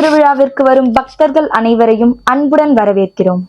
திருவிழாவிற்கு வரும் பக்தர்கள் அனைவரையும் அன்புடன் வரவேற்கிறோம்.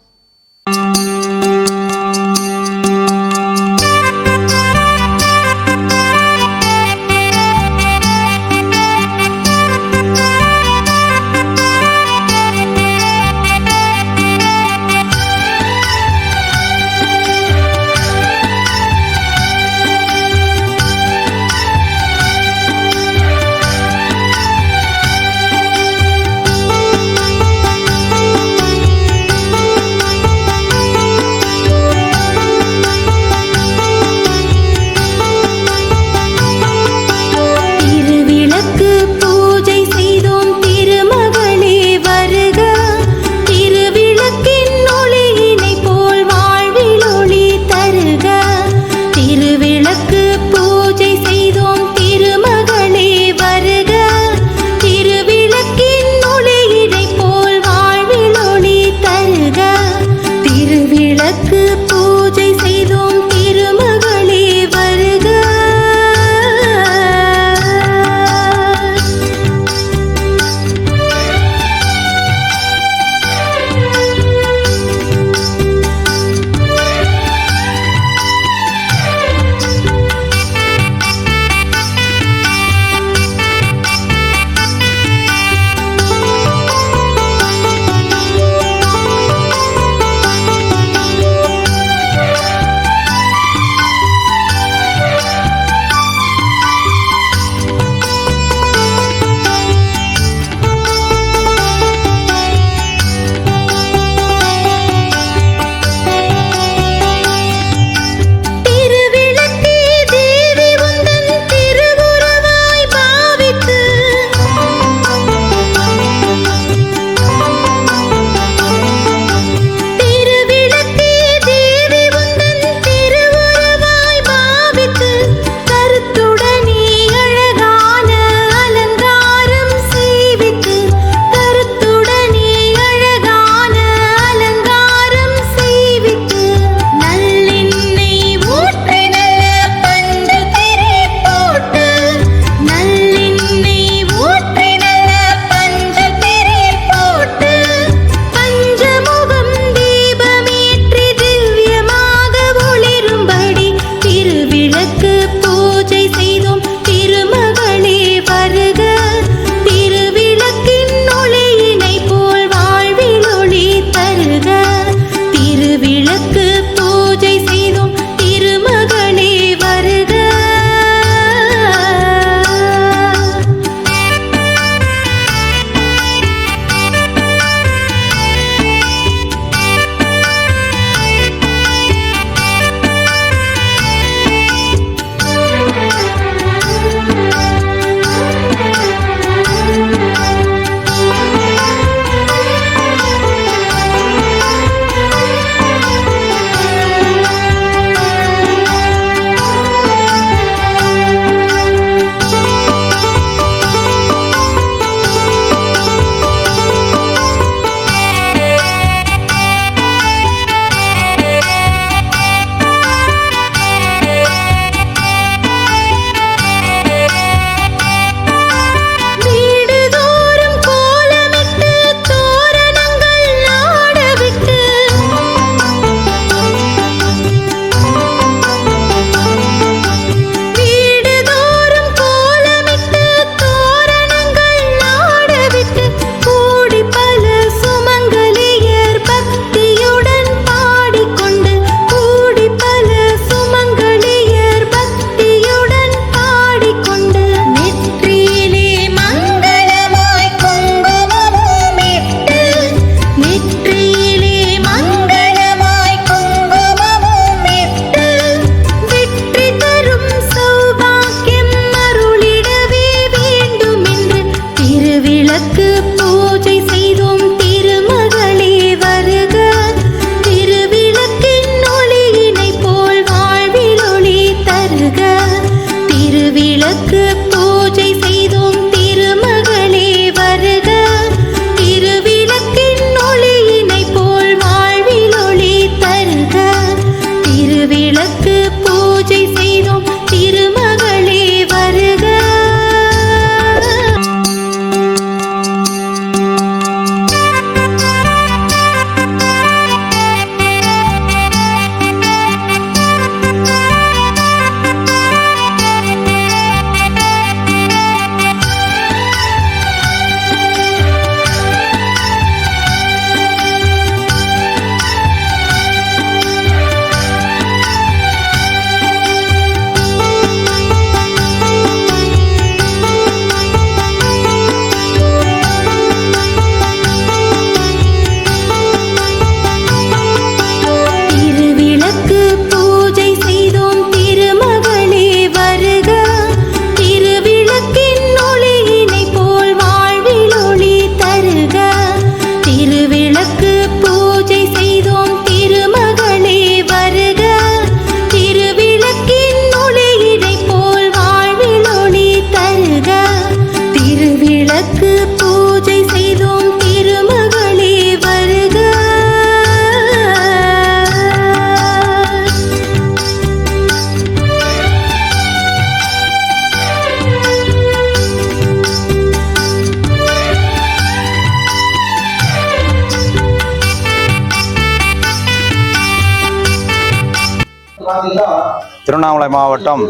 திருவண்ணாமலை மாவட்டம்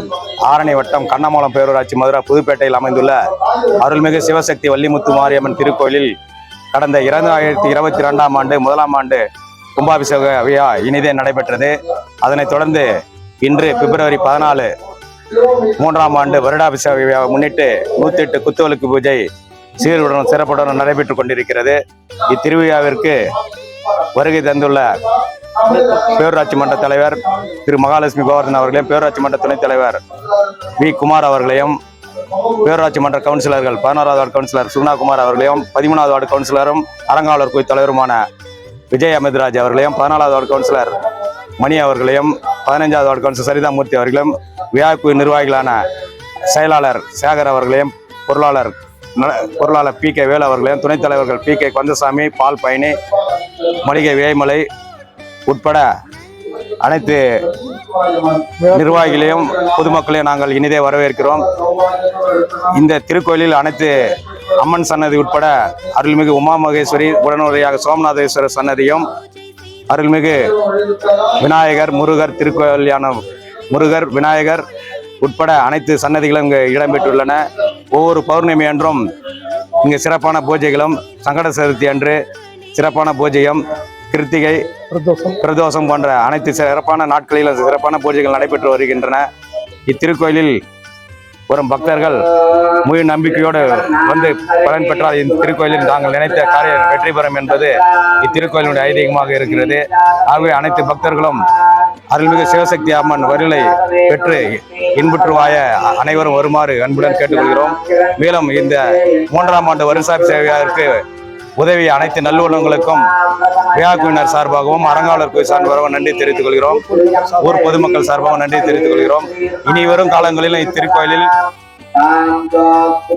ஆரணி வட்டம் கண்ணமூலம் பேரூராட்சி மதுரா புதுப்பேட்டையில் அமைந்துள்ள அருள்மிகு சிவசக்தி வள்ளிமுத்து மாரியம்மன் திருக்கோயிலில் கடந்த இரண்டாயிரத்தி இருபத்தி ரெண்டாம் ஆண்டு முதலாம் ஆண்டு கும்பாபிஷேக விழா இனிதே நடைபெற்றது. அதனைத் தொடர்ந்து இன்று பிப்ரவரி பதினாலு மூன்றாம் ஆண்டு வருடாபிஷேக விழாவை முன்னிட்டு நூற்றி எட்டு குத்துவிளக்கு பூஜை சீருடன் சிறப்புடன் நடைபெற்றுக் கொண்டிருக்கிறது. இத்திருவிழாவிற்கு வருகை தந்துள்ள பேரூராட்சி மன்ற தலைவர் திரு மகாலட்சுமி கோவர்தன் அவர்களையும் பேரூராட்சி மன்ற துணைத் தலைவர் வி. குமார் அவர்களையும் பேரூராட்சி மன்ற கவுன்சிலர்கள் பதினோராவது வார்டு கவுன்சிலர் சுகுணாகுமார் அவர்களையும் பதிமூணாவது வார்டு கவுன்சிலரும் அறங்காவலர் குழு தலைவருமான விஜய் அமிர்தராஜ் அவர்களையும் பதினாலாவது வார்டு கவுன்சிலர் மணி அவர்களையும் பதினைஞ்சாவது வார்டு கவுன்சிலர் சரிதாமூர்த்தி அவர்களையும் விழாக்குழு நிர்வாகிகளான செயலாளர் சேகர் அவர்களையும் பொருளாளர் நல- பொருளாளர் பி. கே. வேலு அவர்களையும் துணைத் தலைவர்கள் பி. கே. கந்தசாமி பால் பயணி மளிகை வேய்மலை உட்பட அனைத்து நிர்வாகிகளையும் பொதுமக்களையும் நாங்கள் இனிதே வரவேற்கிறோம். இந்த திருக்கோயிலில் அனைத்து அம்மன் சன்னதி உட்பட அருள்மிகு உமா மகேஸ்வரி உடனடியாக சோமநாதேஸ்வரர் சன்னதியும் அருள்மிகு விநாயகர் முருகர் திருக்கோயிலான முருகர் விநாயகர் உட்பட அனைத்து சன்னதிகளும் இங்கு இடம்பெற்றுள்ளன. ஒவ்வொரு பௌர்ணமி அன்றும் இங்கு சிறப்பான பூஜைகளும் சங்கட சதுர்த்தி அன்று சிறப்பான பூஜையும் கிருத்திகை பிரதோஷம். போன்ற அனைத்து சிறப்பான நாட்களிலும் சிறப்பான பூஜைகள் நடைபெற்று வருகின்றன. இத்திருக்கோயிலில் வரும் பக்தர்கள் முழு நம்பிக்கையோடு வந்து பலன் பெற்றால் இந்த திருக்கோயிலில் தாங்கள் நினைத்த காரியம் வெற்றி பெறும் என்பது இத்திருக்கோயிலுடைய ஐதீகமாக இருக்கிறது. ஆகவே அனைத்து பக்தர்களும் அருள்மிகு சிவசக்தி அம்மன் வருளை பெற்று இன்புற்று வாய அனைவரும் வருமாறு அன்புடன் கேட்டுக்கொள்கிறோம். மேலும் இந்த மூன்றாம் ஆண்டு வருஷாபி சேவையாவிற்கு உதவி அனைத்து நல்லுள்ளங்களுக்கும் விழாக்குழுவினர் சார்பாகவும் அறங்காவலர் குழு சார்பாகவும் நன்றி தெரிவித்துக் கொள்கிறோம். ஊர் பொதுமக்கள் சார்பாகவும் நன்றி தெரிவித்துக் கொள்கிறோம். இனி வரும் காலங்களிலும் இத்திருக்கோயிலில்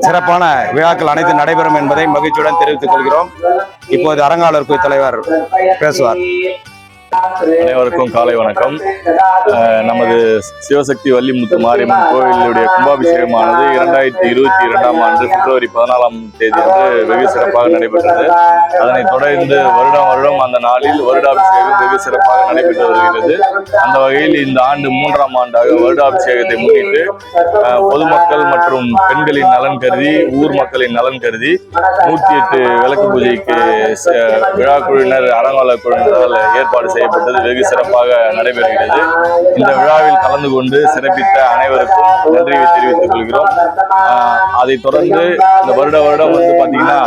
சிறப்பான விழாக்கள் அனைத்து நடைபெறும் என்பதை மகிழ்ச்சியுடன் தெரிவித்துக் கொள்கிறோம். இப்போது அறங்காவலர் குழு தலைவர் பேசுவார். அனைவருக்கும் காலை வணக்கம். நமது சிவசக்தி வள்ளிமுத்து மாரியம்மன் கோவிலுடைய கும்பாபிஷேகமானது இரண்டாயிரத்தி இருபத்தி இரண்டாம் ஆண்டு பிப்ரவரி பதினாலாம் தேதி அன்று வெகு சிறப்பாக நடைபெற்றது. அதனைத் தொடர்ந்து வருடம் வருடம் அந்த நாளில் வருடாபிஷேகம் வெகு சிறப்பாக நடைபெற்று வருகிறது. அந்த வகையில் இந்த ஆண்டு மூன்றாம் ஆண்டாக வருடாபிஷேகத்தை முன்னிட்டு பொதுமக்கள் மற்றும் பெண்களின் நலன் கருதி ஊர் மக்களின் நலன் கருதி நூற்றி எட்டு விளக்கு பூஜைக்கு விழா குழுவினர் அறங்கால குழுவினரால் ஏற்பாடு செய்யப்பட்டது வெகு சிறப்பாக நடைபெறுகிறது. இந்த விழாவில் கலந்து கொண்டு சிறப்பித்த அனைவருக்கும் நன்றியை தெரிவித்துக் கொள்கிறோம். அதை அதைத் தொடர்ந்து இந்த வருட வருடம் வந்து பாத்தீங்கன்னா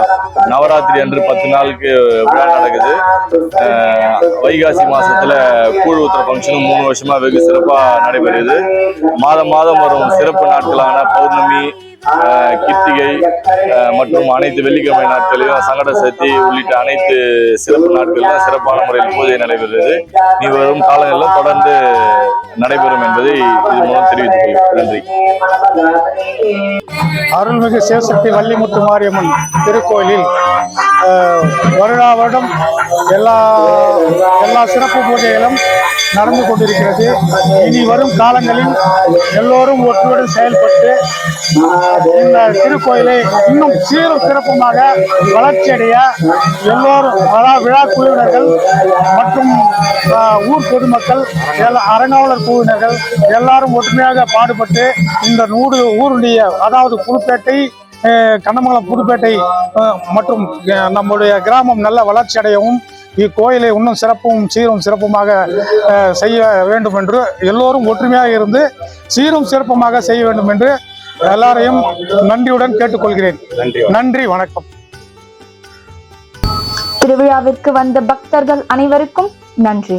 நவராத்திரி அன்று பத்து நாளுக்கு விழா நடக்குது. வைகாசி மாசத்துல கூழ் ஊத்துற ஃபங்க்ஷனும் மூணு வருஷமா வெகு சிறப்பாக நடைபெறுது. மாதம் மாதம் வரும் சிறப்பு நாட்களான பௌர்ணமி கிருத்திகை மற்றும் அனைத்து வெள்ளிக்கிழமை நாட்களிலும் சங்கட சதுர்த்தி உள்ளிட்ட அனைத்து சிறப்பு நாட்களிலும் சிறப்பான முறையில் பூஜை நடைபெறுகிறது. இனி வரும் காலங்களிலும் தொடர்ந்து நடைபெறும் என்பதை இது மூலம் தெரிவித்துக் கொள்கிறேன். நன்றி. அருள்மிகு சிவசக்தி வள்ளிமுத்து மாரியம்மன் திருக்கோயிலில் வருடா வருடம் எல்லா எல்லா சிறப்பு பூஜைகளும் நடந்து கொண்டிருக்கிறது. இனி வரும் காலங்களில் எல்லோரும் ஒற்றுடன் செயல்பட்டு இந்த திருக்கோயிலை இன்னும் சீரும் சிறப்புமாக வளர்ச்சியடைய எல்லோரும் விழா விழா குழுவினர்கள் மற்றும் ஊர் பொதுமக்கள் எல்லா அறங்காவலர் குழுவினர்கள் எல்லாரும் ஒற்றுமையாக பாடுபட்டு இந்த நூறு ஊருடைய அதாவது புதுப்பேட்டை கண்ணமங்கலம் புதுப்பேட்டை மற்றும் நம்முடைய கிராமம் நல்ல வளர்ச்சி அடையவும் இக்கோயிலை இன்னும் சிறப்பும் சீரும் சிறப்புமாக செய்ய வேண்டும் என்று எல்லோரும் ஒற்றுமையாக இருந்து சீரும் சிறப்புமாக செய்ய வேண்டும் என்று எல்லாரையும் நன்றியுடன் கேட்டுக்கொள்கிறேன். நன்றி. நன்றி வணக்கம். திருவிழாவிற்கு வந்த பக்தர்கள் அனைவருக்கும் நன்றி.